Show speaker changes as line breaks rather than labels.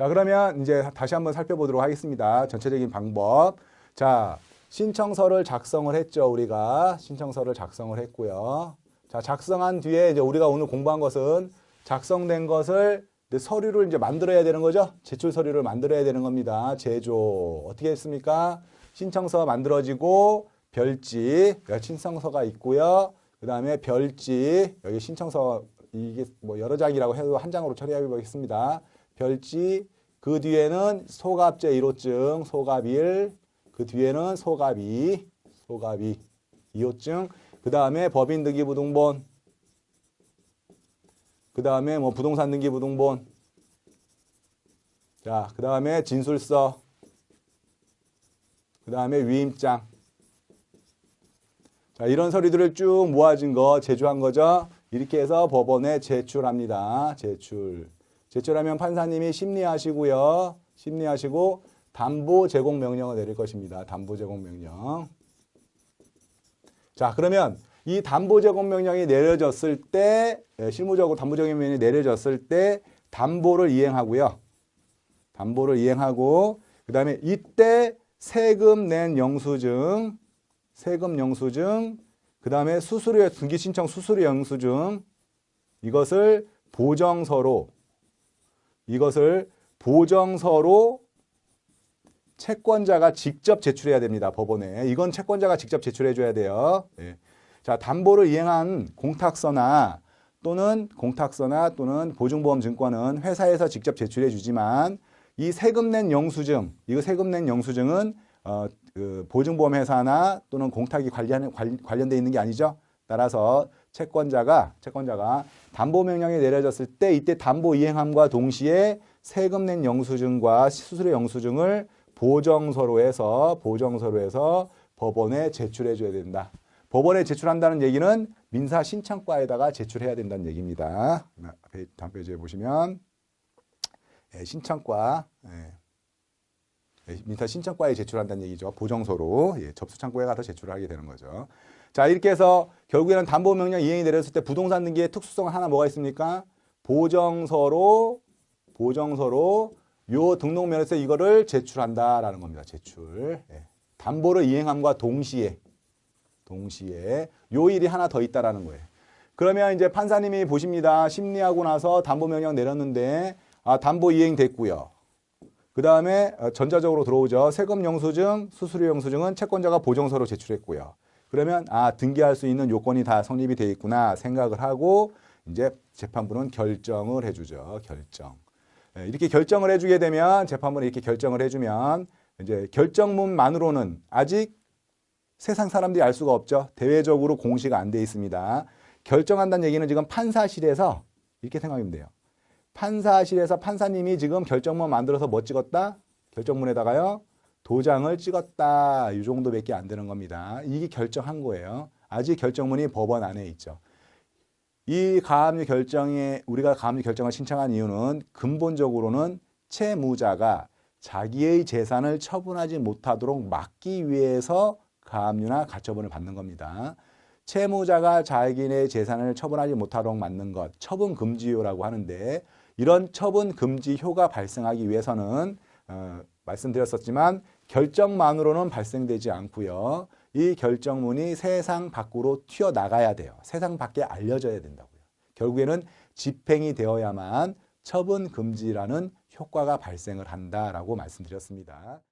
자, 그러면 이제 다시 한번 살펴보도록 하겠습니다. 전체적인 방법. 자, 신청서를 작성을 했죠, 우리가. 신청서를 작성을 했고요. 자, 작성한 뒤에 이제 우리가 오늘 공부한 것은 작성된 것을 서류를 이제 만들어야 되는 거죠. 제출 서류를 만들어야 되는 겁니다. 제조. 어떻게 했습니까? 신청서 만들어지고 별지, 여기 신청서가 있고요. 그 다음에 별지, 여기 신청서 이게 뭐 여러 장이라고 해도 한 장으로 처리해 보겠습니다. 별지, 그 뒤에는 소갑제 1호증, 소갑 1, 그 뒤에는 소갑 2, 소갑 2, 2호증, 그 다음에 법인 등기부등본, 그 다음에 뭐 부동산 등기부등본, 자, 그 다음에 진술서, 그 다음에 위임장. 자, 이런 서류들을 쭉 모아진 거, 제조한 거죠. 이렇게 해서 법원에 제출합니다. 제출. 제출하면 판사님이 심리하시고요. 심리하시고 담보 제공 명령을 내릴 것입니다. 담보 제공 명령. 자, 그러면 이 담보 제공 명령이 내려졌을 때 예, 실무적으로 담보 제공 명령이 내려졌을 때 담보를 이행하고요. 담보를 이행하고 그다음에 이때 세금 낸 영수증, 세금 영수증, 그다음에 수수료 등기 신청 수수료 영수증 이것을 보정서로 이것을 보정서로 채권자가 직접 제출해야 됩니다. 법원에. 이건 채권자가 직접 제출해 줘야 돼요. 예. 자, 담보를 이행한 공탁서나 또는 공탁서나 또는 보증보험증권은 회사에서 직접 제출해 주지만 이 세금 낸 영수증, 이거 세금 낸 영수증은 어, 그 보증보험회사나 또는 공탁이 관련 관련돼 있는 게 아니죠. 따라서 채권자가 채권자가 담보 명령이 내려졌을 때 이때 담보 이행함과 동시에 세금 낸 영수증과 수수료 영수증을 보정서로 해서 보정서로 해서 법원에 제출해 줘야 된다. 법원에 제출한다는 얘기는 민사 신청과에다가 제출해야 된다는 얘기입니다. 앞에 다음 페이지에 보시면 예, 신청과 예. 예, 민사 신청과에 제출한다는 얘기죠. 보정서로 예, 접수 창구에 가서 제출을 하게 되는 거죠. 자 이렇게 해서 결국에는 담보 명령 이행이 내렸을 때 부동산 등기의 특수성 하나 뭐가 있습니까? 보정서로 보정서로 요 등록면에서 이거를 제출한다라는 겁니다. 제출. 예. 담보를 이행함과 동시에 동시에 요 일이 하나 더 있다라는 거예요. 그러면 이제 판사님이 보십니다. 심리하고 나서 담보 명령 내렸는데 아 담보 이행 됐고요. 그 다음에 전자적으로 들어오죠. 세금 영수증, 수수료 영수증은 채권자가 보정서로 제출했고요. 그러면 아 등기할 수 있는 요건이 다 성립이 돼 있구나 생각을 하고 이제 재판부는 결정을 해주죠. 결정. 예, 이렇게 결정을 해주게 되면 재판부는 이렇게 결정을 해주면 이제 결정문만으로는 아직 세상 사람들이 알 수가 없죠. 대외적으로 공시가 안 돼 있습니다. 결정한다는 얘기는 지금 판사실에서 이렇게 생각하면 돼요. 판사실에서 판사님이 지금 결정문 만들어서 뭐 찍었다? 결정문에다가요. 도장을 찍었다. 이 정도밖에 안 되는 겁니다. 이게 결정한 거예요. 아직 결정문이 법원 안에 있죠. 이 가압류 결정에 우리가 가압류 결정을 신청한 이유는 근본적으로는 채무자가 자기의 재산을 처분하지 못하도록 막기 위해서 가압류나 가처분을 받는 겁니다. 채무자가 자기네 재산을 처분하지 못하도록 막는 것, 처분 금지효라고 하는데 이런 처분 금지효가 발생하기 위해서는 어, 말씀드렸었지만 결정만으로는 발생되지 않고요. 이 결정문이 세상 밖으로 튀어나가야 돼요. 세상 밖에 알려져야 된다고요. 결국에는 집행이 되어야만 처분 금지라는 효과가 발생을 한다라고 말씀드렸습니다.